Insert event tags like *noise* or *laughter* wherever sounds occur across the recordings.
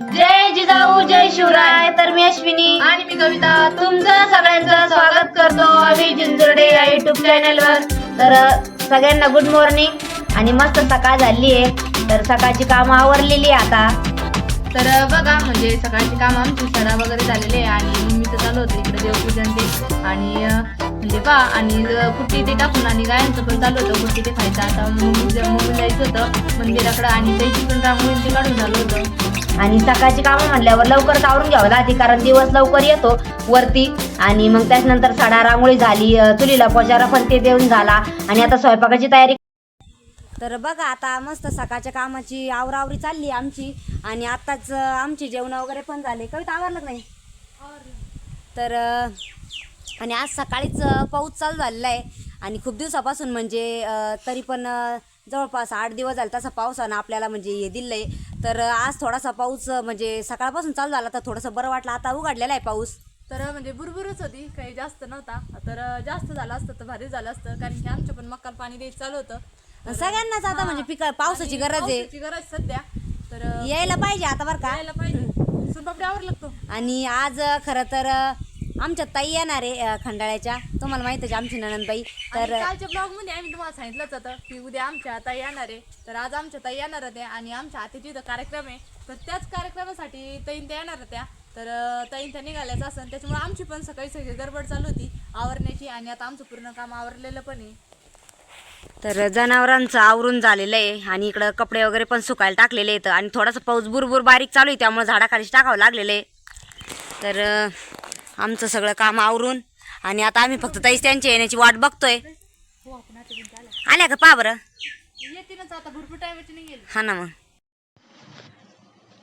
जय जिजाऊ जय शिवराय. तर मी अश्विनी. आणि मी कविता. तुमचं सगळ्यांचं स्वागत करतो आम्ही जिंजुर्डे या युट्यूब चॅनलवर तर सगळ्यांना गुड मॉर्निंग आणि मस्त सकाळ झाली आहे. तर सकाळची कामं आवरलेली आहे आता. तर बघा म्हणजे सकाळची काम आमची सडा वगैरे झालेले आहे. आणि मम्मीचं चालू होतं. इकडे देवपूजन ते. आणि म्हणजे पा आणि कुट्टी ते टाकून आणि गायांचं पण चालू होतं कुट्टी ते खायचं. आता मम्मी जायचं होतं मंदिराकडं आणि त्याची पण रांगोळी ते काढून झालं होतं. आणि सकाळची कामं म्हणल्यावर लवकरच आवरून घ्यावं लागते कारण दिवस लवकर येतो वरती. आणि मग त्याच्यानंतर सडा रांगोळी झाली चुलीला पोचारा पण ते देऊन झाला. आणि आता स्वयंपाकाची तयारी तर बघा आता मस्त सकाळच्या कामाची आवरावरी चालली आमची. आणि आताच अ, आमची जेवण वगैरे पण झाले. कविता आवरलं नाही? तर आणि आज सकाळीच पाऊस चालू झालेला आहे आणि खूप दिवसापासून म्हणजे तरी पण जवळपास आठ दिवस झाले तसा पावसानं आपल्याला म्हणजे हे दिलं आहे तर आज थोडासा पाऊस म्हणजे सकाळपासून चालू झाला तर थोडंसं बरं वाटलं. आता उघडलेला आहे पाऊस. तर म्हणजे बुरबुरच होती. काही जास्त नव्हता. तर जास्त झालं असतं तर भारी झालं असतं. कारण की आमच्या पण मक्काला पाणी द्यायचं चालू होतं. सगळ्यांनाच आता म्हणजे पिका पावसाची गरज आहे. गरज सध्या. तर यायला पाहिजे आता बरं का. यायला पाहिजे. सुनपापडी आवर लागतो आणि आज खरं तर आमच्या ताई येणार आहे खंडाळ्याच्या. तुम्हाला माहितच आहे आमची ननंदबाई तर तर कालच्या ब्लॉगमध्ये आम्ही तुम्हाला सांगितलंच होतं की उद्या आमच्या ताई येणार आहे. तर आज आमच्या ताई येणार होत्या आणि आमच्या आतीची इथं कार्यक्रम आहे. तर त्याच कार्यक्रमासाठी ताईन त्या येणार होत्या. तर अं, ताईन त्या निघाल्याच असं त्याच्यामुळे आमची पण सकाळी सगळी गडबड चालू होती आवरण्याची आणि आता आमचं पूर्ण काम आवरलेलं पण आहे. तर जनावरांचं आवरून झालेलं आहे आणि इकडं कपडे वगैरे पण सुकायला टाकलेले आहेत. आणि थोडासा पाऊस बुरबुर बारीक चालू आहे त्यामुळे झाडाखाली टाकावं लागलेलं आहे. तर अ, आमचं सगळं काम आवरून. आणि आता आम्ही फक्त ताईच त्यांच्या येण्याची वाट बघतोय. आल्या का पा बरं? हा ना मग.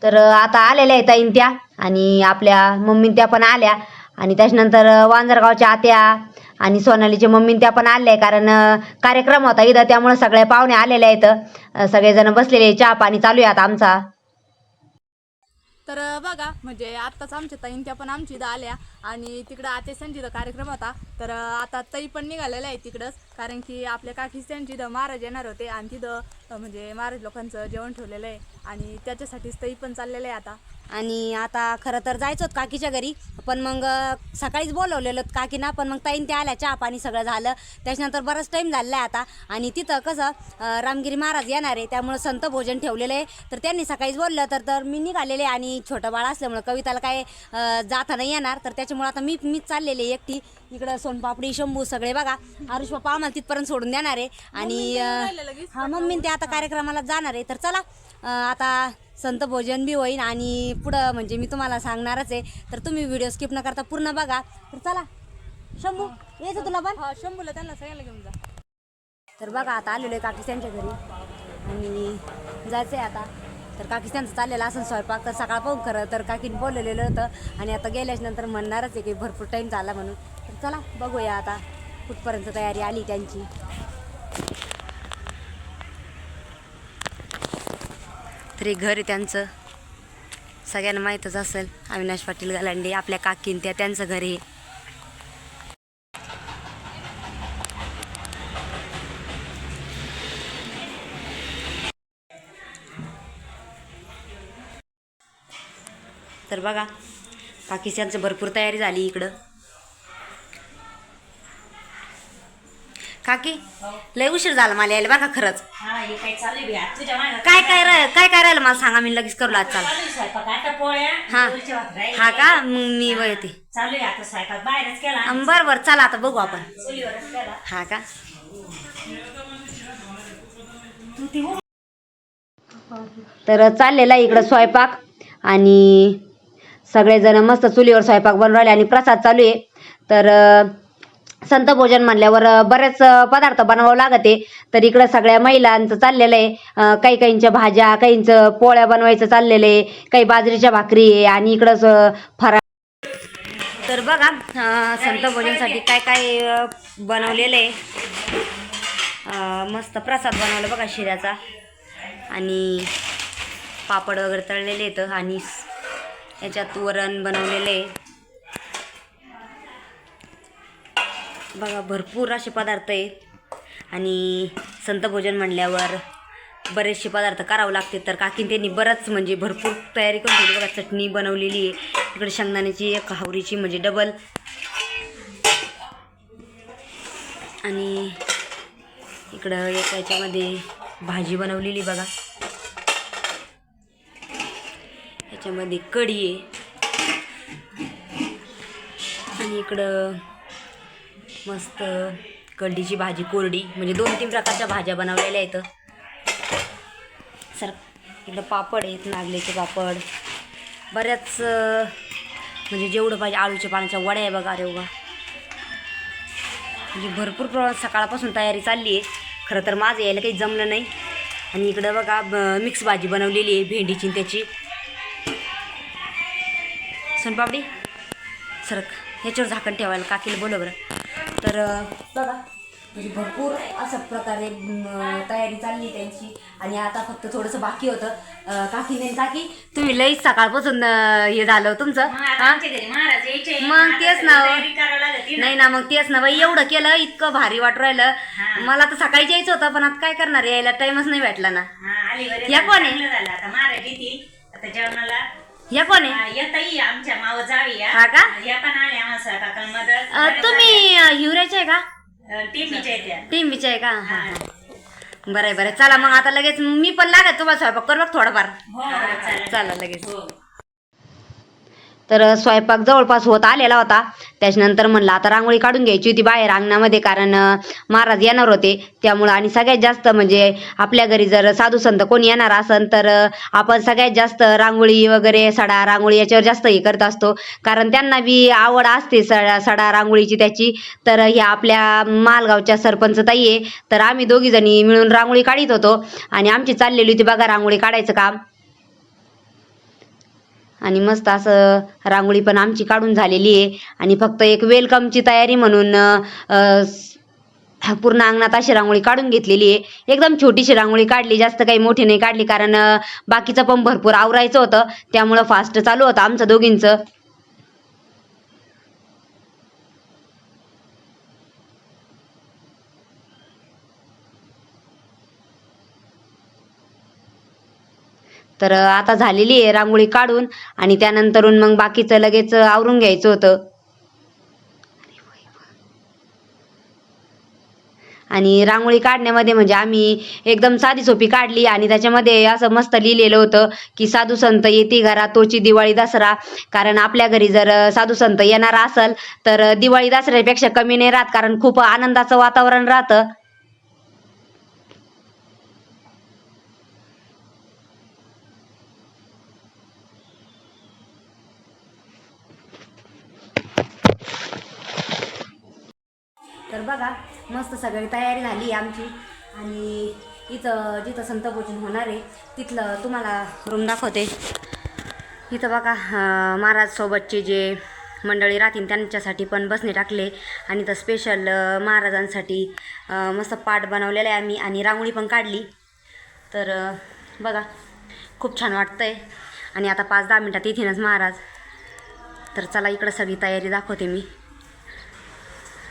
तर आता आलेल्या आहे ताईन त्या आणि आपल्या मम्मी त्या पण आल्या. आणि त्याच्यानंतर वांजरगावच्या आत्या आणि सोनालीच्या मम्मी त्या पण आल्या. कारण कार्यक्रम होता इथं त्यामुळे सगळ्या पाहुणे आलेले आहेत. सगळेजण बसलेले चहा पाणी चालू आहे आता आमचा. तर बघा म्हणजे आत्ताच आमच्या ताईन त्या पण आमची इथं आल्या आणि तिकडं आते इथं कार्यक्रम होता. तर आता ताई पण निघालेल्या आहे तिकडंच कारण की आपल्या काकी त्यांची इथं महाराज येणार होते आणि तिथं म्हणजे महाराज लोकांचं जेवण ठेवलेलं आहे आणि त्याच्यासाठीच ताई पण चाललेलं आहे आता. आणि आता खरं तर जायचं होतं काकीच्या घरी पण मग सकाळीच बोलवलेलं काकीना पण मग ताईन ते आल्या चहा पाणी सगळं झालं. त्याच्यानंतर बराच टाईम झालेला आहे आता. आणि तिथं कसं रामगिरी महाराज येणार आहे त्यामुळं संत भोजन ठेवलेलं आहे. तर त्यांनी सकाळीच बोललं तर तर मी निघालेले आणि छोटं बाळ असल्यामुळं कविताला काय जाता नाही येणार. तर त्याच्यामुळं आता मी मीच चाललेले आहे एकटी. इकडं सोनपापडी शंभू सगळे बघा. आरुष बाप्पा आम्हाला तिथपर्यंत सोडून देणार आहे. आणि हा मम्मी ते आता कार्यक्रमाला जाणार आहे. तर चला आता संत भोजन बी होईन आणि पुढं म्हणजे मी तुम्हाला सांगणारच आहे. तर तुम्ही व्हिडिओ स्किप न करता पूर्ण बघा. तर चला. शंभू यायचं तुला पण. हा शंभूला त्यांना सगळ्याला घेऊन जा. तर बघा आता आलेलो आहे काकीस त्यांच्या घरी. आणि जायचं आहे आता. तर काकीस त्यांचं चाललेलं असं स्वयंपाक. तर सकाळ पाहून खरं तर काकीने बोललेलं होतं. आणि आता गेल्याच नंतर म्हणणारच आहे की भरपूर टाईम झाला म्हणून. तर चला बघूया आता कुठपर्यंत तयारी आली त्यांची. तरी घर आहे त्यांचं. सगळ्यांना माहीतच असेल अविनाश पाटील गलांडे आपल्या काकीन त्या त्यांचं घर आहे. तर बघा पाकिस्तानचं भरपूर तयारी झाली इकडं. काकी? लय उशीर झाला मला यायला बरं का खरंच. हा हे काय चालू आहे बी? तुझ्या मागं काय काय राह काय काय राहिलं मला सांगा मी लगेच करू आज चाल. चालू आहे स्वयंपाक. आता पोळ्या हा. आहे. हा का? मग मी येते. चालू आहे आता स्वयंपाक. बाहेरच केला अं, बरं बरं चला आता बघू आपण. चुलीवरच केला. हा का? तर चाललेला इकडं स्वयंपाक आणि सगळेजण मस्त चुलीवर स्वयंपाक बनवून राहिले आणि प्रसाद चालू आहे. तर अं, संत भोजन म्हणल्यावर बरेच पदार्थ बनवावं लागते. तर इकडं सगळ्या महिलांचं चाललेलं आहे. काही काहींच्या भाज्या काहींचं पोळ्या बनवायचं चाललेलं आहे. काही बाजरीच्या भाकरी आहे आणि इकडं फरा तर बघा संत भोजनसाठी काय काय बनवलेलं आहे. मस्त प्रसाद बनवला बघा शिऱ्याचा. आणि पापड वगैरे तळलेले आहेत आणि याच्यात वरण बनवलेलं आहे. बघा भरपूर असे पदार्थ आहेत. आणि संत भोजन म्हणल्यावर बरेचसे पदार्थ करावं लागते. तर काकीन त्यांनी बरंच म्हणजे भरपूर तयारी करून ठेवली. बघा चटणी बनवलेली आहे. इकडे शेंगदाण्याची एक हावरीची म्हणजे डबल आणि इकडं एक याच्यामध्ये भाजी बनवलेली बघा. याच्यामध्ये कढी आहे. आणि इकडं मस्त कढीची भाजी कोरडी म्हणजे दोन तीन प्रकारच्या भाज्या बनवलेल्या आहेत. सर इकडं पापड आहेत नागलेचे पापड. बऱ्याच म्हणजे जेवढं पाहिजे आळूच्या पाण्याच्या वड्या आहे बघा अरे बघा म्हणजे भरपूर प्रमाणात सकाळपासून तयारी चालली आहे. खरं तर माझं यायला काही जमलं नाही. आणि इकडं बघा मिक्स भाजी बनवलेली आहे भेंडीची त्याची. सोनपापडी? सरक ह्याच्यावर झाकण ठेवायला काकीला बोलव बरं. तर बघा म्हणजे भरपूर अशा प्रकारे तयारी चालली त्यांची आणि आता फक्त थोडंसं बाकी होतं अं, काकीने काकी तुम्ही लईच सकाळपासून हे झालं तुमचं मग हा? तेच ना. ना. नाही ना मग तेच ना बाई एवढं केलं इतकं भारी वाटू राहिलं हा. मला तर सकाळी यायचं होतं पण आता काय करणार यायला टाइमच नाही भेटला ना हा, या कोण आहे? आता जेवणाला या कोण आहे? हा, येता येई आमच्या माव जावी या हा का? या पण मदत. तुम्ही अं, हिवऱ्याचे आहे का? टीव्हीच्या येत्या टीम विचार आहे का? हा हा. बरं आहे बरं आहे. चला मग आता लगेच मी पण लागत तुम्हाला स्वयंपाक कर बघ थोडंफार. हो चालेल. चला लगेच. हो. तर स्वयंपाक जवळपास होत आलेला होता. त्याच्यानंतर म्हणलं आता रांगोळी काढून घ्यायची होती बाहेर अंगणामध्ये कारण महाराज येणार होते. त्यामुळं आणि सगळ्यात जास्त म्हणजे आपल्या घरी जर साधू संत कोणी येणार असन तर आपण सगळ्यात जास्त रांगोळी वगैरे सडा रांगोळी याच्यावर जास्त हे करत असतो. कारण त्यांना बी आवड असते सडा सडा रांगोळीची त्याची. तर ह्या आपल्या मालगावच्या सरपंच ताई आहे. तर आम्ही दोघी जणी मिळून रांगोळी काढीत होतो. आणि आमची चाललेली होती बघा रांगोळी काढायचं काम. आणि मस्त असं रांगोळी पण आमची काढून झालेली आहे. आणि फक्त एक वेलकमची तयारी म्हणून पूर्ण अंगणात अशी रांगोळी काढून घेतलेली आहे. एकदम छोटीशी रांगोळी काढली जास्त काही मोठी नाही काढली कारण बाकीचं पण भरपूर आवरायचं होतं. त्यामुळं फास्ट चालू होतं आमचं दोघींचं. तर आता झालेली आहे रांगोळी काढून आणि त्यानंतरून मग बाकीचं लगेच आवरून घ्यायचं होतं. आणि रांगोळी काढण्यामध्ये म्हणजे आम्ही एकदम साधी सोपी काढली आणि त्याच्यामध्ये असं मस्त लिहिलेलं होतं की साधू संत येते घरा तोची दिवाळी दसरा. कारण आपल्या घरी जर साधू संत येणार असल तर दिवाळी दसऱ्यापेक्षा कमी नाही राहत कारण खूप आनंदाचं वातावरण राहतं. तर बघा मस्त सगळी तयारी झाली आमची. आणि इथं जिथं संतभोजन होणार आहे तिथलं तुम्हाला रूम दाखवते. इथं बघा महाराजसोबतचे महाराज सोबतचे जे मंडळी राहतील त्यांच्यासाठी पण बसणे टाकले. आणि इथं स्पेशल महाराजांसाठी मस्त पाट बनवलेला आहे आम्ही. आणि रांगोळी पण काढली. तर बघा खूप छान वाटतंय. आणि आता पाच दहा मिनटात येतीलच महाराज. तर चला इकडं सगळी तयारी दाखवते मी.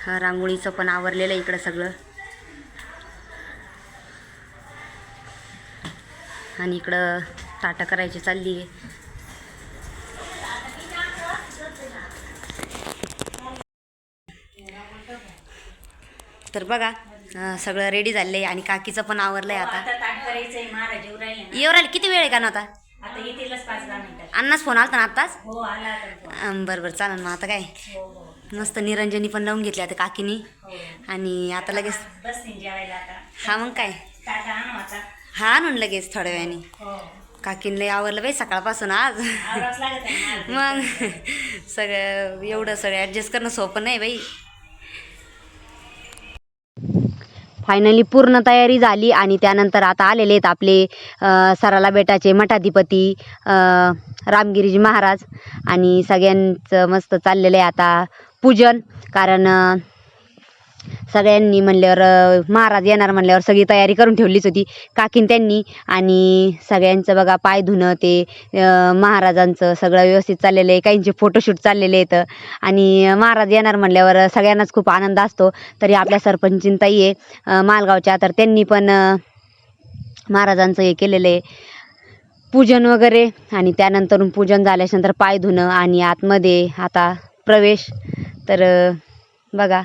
हा, रांगोळीचं पण आवरलेलं आहे इकडं सगळं. आणि इकडं ताटं करायची चालली आहे. तर बघा सगळं रेडी झालंय आणि काकीचं पण आवरलंय आता. आता येऊ राहिले किती वेळ आहे का ना आता? अन्नाच फोन आलता ना आत्ताच? हो आला बरं बरं चालेल मग आता काय? हो हो. मस्त निरंजनी पण लावून घेतल्या आता काकीनी. आणि आता लगेच हा मग काय? हा आणून लगेच थोड्या वेळाने. हो काकीन लय आवरलं बाई सकाळपासून आज. मग सगळं एवढं सगळं ॲडजस्ट करणं सोपं नाही बाई. फायनली पूर्ण तयारी झाली आणि त्यानंतर आता आलेले आहेत आपले सराला बेटाचे मठाधिपती रामगिरीजी महाराज. आणि सगळ्यांचं मस्त चाललेलं आहे आता. पूजन. कारण सगळ्यांनी म्हणल्यावर महाराज येणार म्हणल्यावर सगळी तयारी करून ठेवलीच होती. काकीन त्यांनी आणि सगळ्यांचं बघा पाय धुणं ते महाराजांचं सगळं व्यवस्थित चाललेलं आहे. काहींचे फोटोशूट चाललेले आहेत. आणि महाराज येणार म्हणल्यावर सगळ्यांनाच खूप आनंद असतो. तरी आपल्या सरपंचीन ताई आहे मालगावच्या. तर त्यांनी पण महाराजांचं हे केलेलं आहे. पूजन वगैरे. आणि त्यानंतर पूजन झाल्याच्यानंतर पाय धुणं आणि आतमध्ये आता प्रवेश. तर बघा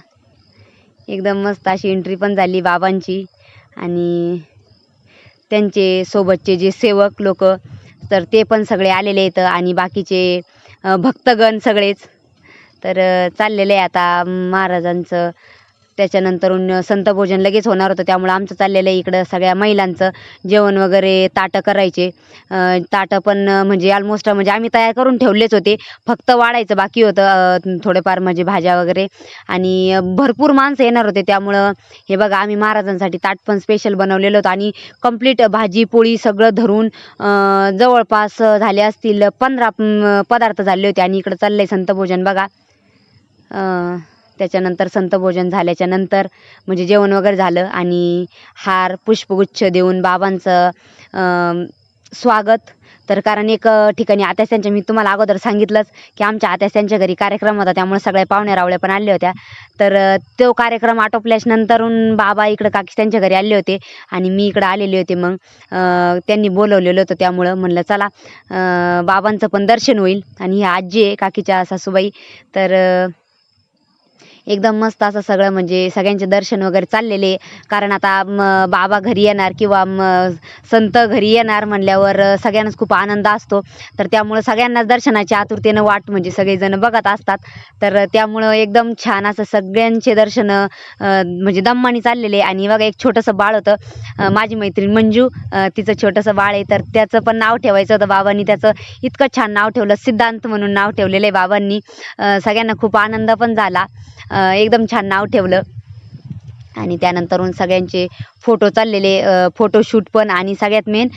एकदम मस्त अशी एंट्री पण झाली बाबांची. आणि त्यांचे सोबतचे जे सेवक लोक तर ते पण सगळे आलेले आहेत आणि बाकीचे भक्तगण सगळेच. तर चाललेले आहे आता महाराजांचं त्याच्यानंतर संत भोजन लगेच होणार होतं. त्यामुळं आमचं चाललेलं आहे इकडं सगळ्या महिलांचं. जेवण वगैरे ताटं करायचे. ताटं पण म्हणजे ऑलमोस्ट म्हणजे आम्ही तयार करून ठेवलेच होते. फक्त वाढायचं बाकी होतं. थोडेफार म्हणजे भाज्या वगैरे. आणि भरपूर माणसं येणार होते. त्यामुळं हे बघा आम्ही महाराजांसाठी ताट पण स्पेशल बनवलेलं होतं. आणि कंप्लीट भाजी पोळी सगळं धरून जवळपास झाले असतील पंधरा पदार्थ झाले होते. आणि इकडं चाललंय संत भोजन बघा. अं, त्याच्यानंतर संतभोजन झाल्याच्यानंतर म्हणजे जेवण वगैरे झालं आणि हार पुष्पगुच्छ देऊन बाबांचं स्वागत. तर कारण एक ठिकाणी आत्यास्यांच्या मी तुम्हाला अगोदर सांगितलंच की आमच्या आत्यास्यांच्या घरी कार्यक्रम होता त्यामुळे सगळ्या पाहुण्या रावळ्या पण आल्या होत्या. तर तो कार्यक्रम आटोपल्याच्या बाबा इकडं काकी त्यांच्या घरी आले होते आणि मी इकडं आलेले होते मग त्यांनी बोलवलेलं होतं त्यामुळं म्हणलं चला बाबांचं पण दर्शन होईल. आणि ही आजी आहे काकीच्या सासूबाई. तर एकदम मस्त असं सगळं म्हणजे सगळ्यांचे दर्शन वगैरे चाललेले. कारण आता म बाबा घरी येणार किंवा संत घरी येणार म्हणल्यावर सगळ्यांनाच खूप आनंद असतो. तर त्यामुळं सगळ्यांनाच दर्शनाची आतुरतेनं वाट म्हणजे सगळेजण बघत असतात. तर त्यामुळं एकदम छान असं सगळ्यांचे दर्शन म्हणजे दम्मानी चाललेले. आणि बघा एक छोटंसं बाळ होतं माझी मैत्रीण मंजू तिचं छोटंसं बाळ आहे. तर त्याचं पण नाव ठेवायचं होतं बाबांनी. त्याचं इतकं छान नाव ठेवलं सिद्धांत म्हणून नाव ठेवलेलं आहे बाबांनी. सगळ्यांना खूप आनंद पण झाला. एकदम छान नाव ठेवलं. आणि त्यानंतरून सगळ्यांचे फोटो चाललेले फोटोशूट पण आणि सगळ्यात मेन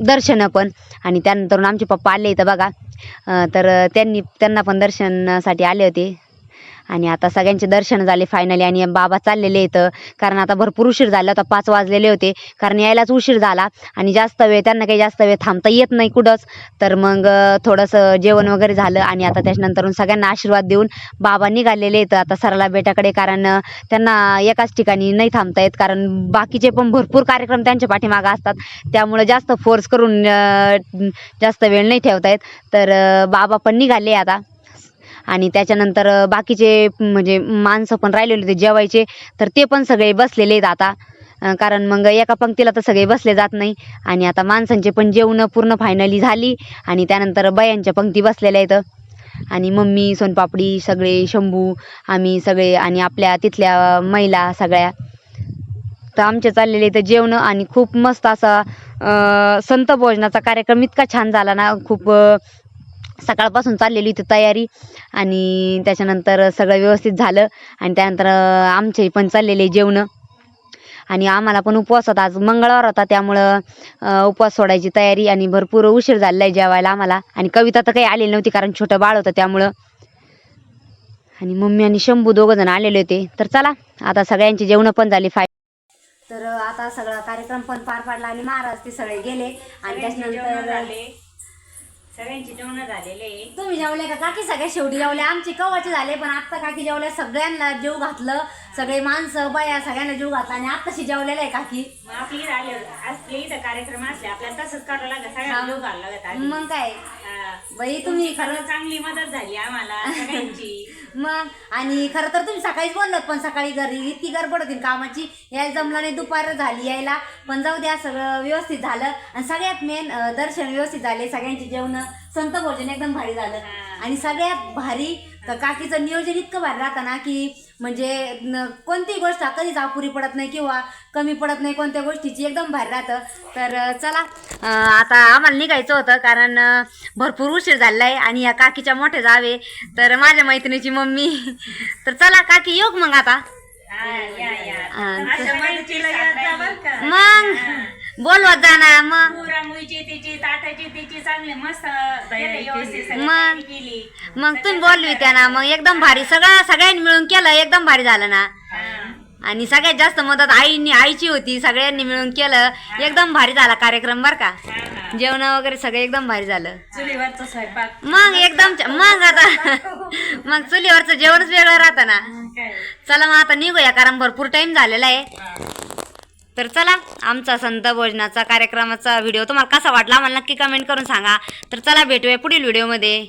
दर्शनं पण. आणि त्यानंतरून आमचे पप्पा आले इथं बघा. तर त्यांनी त्यांना पण दर्शनासाठी आले होते. आणि आता सगळ्यांचे दर्शन झाले फायनली आणि बाबा चाललेले इथं. कारण आता भरपूर उशीर झाला आता पाच वाजलेले होते. कारण यायलाच उशीर झाला आणि जास्त वेळ त्यांना काही जास्त वेळ थांबता येत नाही कुठंच. तर मग थोडंसं जेवण वगैरे झालं आणि आता त्याच्यानंतरून सगळ्यांना आशीर्वाद देऊन बाबा निघालेले आहेत आता सरला बेटाकडे कारण त्यांना एकाच ठिकाणी नाही थांबता येत. कारण बाकीचे पण भरपूर कार्यक्रम त्यांच्या पाठीमागं असतात. त्यामुळे जास्त फोर्स करून जास्त वेळ नाही ठेवता येत. तर बाबा पण निघाले आता. आणि त्याच्यानंतर बाकीचे म्हणजे माणसं पण राहिलेले होते जेवायचे तर ते पण सगळे बसलेले आहेत आता. कारण मग एका पंक्तीला तर सगळे बसले जात नाही. आणि आता माणसांचे पण जेवणं पूर्ण फायनली झाली आणि त्यानंतर बायांच्या पंक्ती बसलेल्या आहेत. आणि मम्मी सोनपापडी सगळे शंभू आम्ही सगळे आणि आपल्या तिथल्या महिला सगळ्या. तर आमचे चाललेले तर जेवणं आणि खूप मस्त असा संत भोजनाचा कार्यक्रम इतका छान झाला ना खूप सकाळपासून चाललेली होती तयारी आणि त्याच्यानंतर सगळं व्यवस्थित झालं आणि त्यानंतर आमचे पण चाललेले जेवणं. आणि आम्हाला पण उपवास होता. आज मंगळवार होता त्यामुळं उपवास सोडायची तयारी आणि भरपूर उशीर झालेला आहे जेवायला आम्हाला. आणि कविता तर काही आलेली नव्हती कारण छोटं बाळ होतं त्यामुळं. आणि मम्मी आणि शंभू दोघं जण आलेले होते. तर चला आता सगळ्यांची जेवणं पण झाली फाय तर आता सगळा कार्यक्रम पण पार पाडला आणि महाराज ते सगळे गेले. आणि त्याच्यानंतर सगळ्यांची जेवण झालेले. तुम्ही जेवले का? काकी सगळे शेवटी जेवले. आमचे कवाचे झाले पण आत्ता काकी जेवल्या सगळ्यांना जीव घातलं. सगळे माणसं बाया सगळ्यांना जीव घातला आणि आत्ताशी जेवलेलं आहे काकी. मग आपली इथं आले असले इथं कार्यक्रम असले आपल्याला तसंच करावं लागत सगळ्यांना जीव घालावं लागत आधी. मग काय. बाई तुम्ही खरं चांगली मदत झाली आम्हाला सगळ्यांची. *laughs* मग आणि खरं तर तुम्ही सकाळीच बोललात पण सकाळी घरी इतकी गडबड होती कामाची. यायला जमलं नाही दुपार झाली यायला पण जाऊ द्या सगळं व्यवस्थित झालं. आणि सगळ्यात मेन दर्शन व्यवस्थित झाले सगळ्यांची जेवण संत भोजन एकदम भारी झालं. आणि सगळ्यात भारी तर काकीचं नियोजन इतकं भारी राहतं ना की म्हणजे कोणतीही गोष्ट कधीच अपुरी पडत नाही किंवा कमी पडत नाही कोणत्या गोष्टीची एकदम भारी राहतं. तर चला आता आम्हाला निघायचं होतं कारण भरपूर उशीर झालेला आहे आणि या काकीच्या मोठे जावे. तर माझ्या मैत्रिणीची मम्मी. तर चला काकी येऊ मग आता? हा, मग बोलवत जा ना मग तिची ताटाची तिची चांगली मस्त केलं व्यवस्थित सगळी मग. तयारी केली. मग तुम्ही बोलवी त्या ना मग एकदम भारी सगळं सगळ्यांनी मिळून केलं एकदम भारी झालं ना. हा. आणि सगळ्यात जास्त मदत आईनी आईची होती सगळ्यांनी मिळून केलं. एकदम भारी झाला कार्यक्रम बर का. हा, हा. जेवण वगैरे सगळं एकदम भारी झालं. चुलीवरचा स्वयंपाक. मग एकदम छ- मग आता *laughs* मग चुलीवरचं जेवणच वेगळं राहतं ना. काय. चला मग आता निघूया कारण भरपूर टाइम झालेला आहे. तर चला आमचा संत भोजनाचा कार्यक्रमाचा व्हिडिओ तुम्हाला कसा वाटला आम्हाला नक्की कमेंट करून सांगा. तर चला भेटूया पुढील व्हिडिओमध्ये.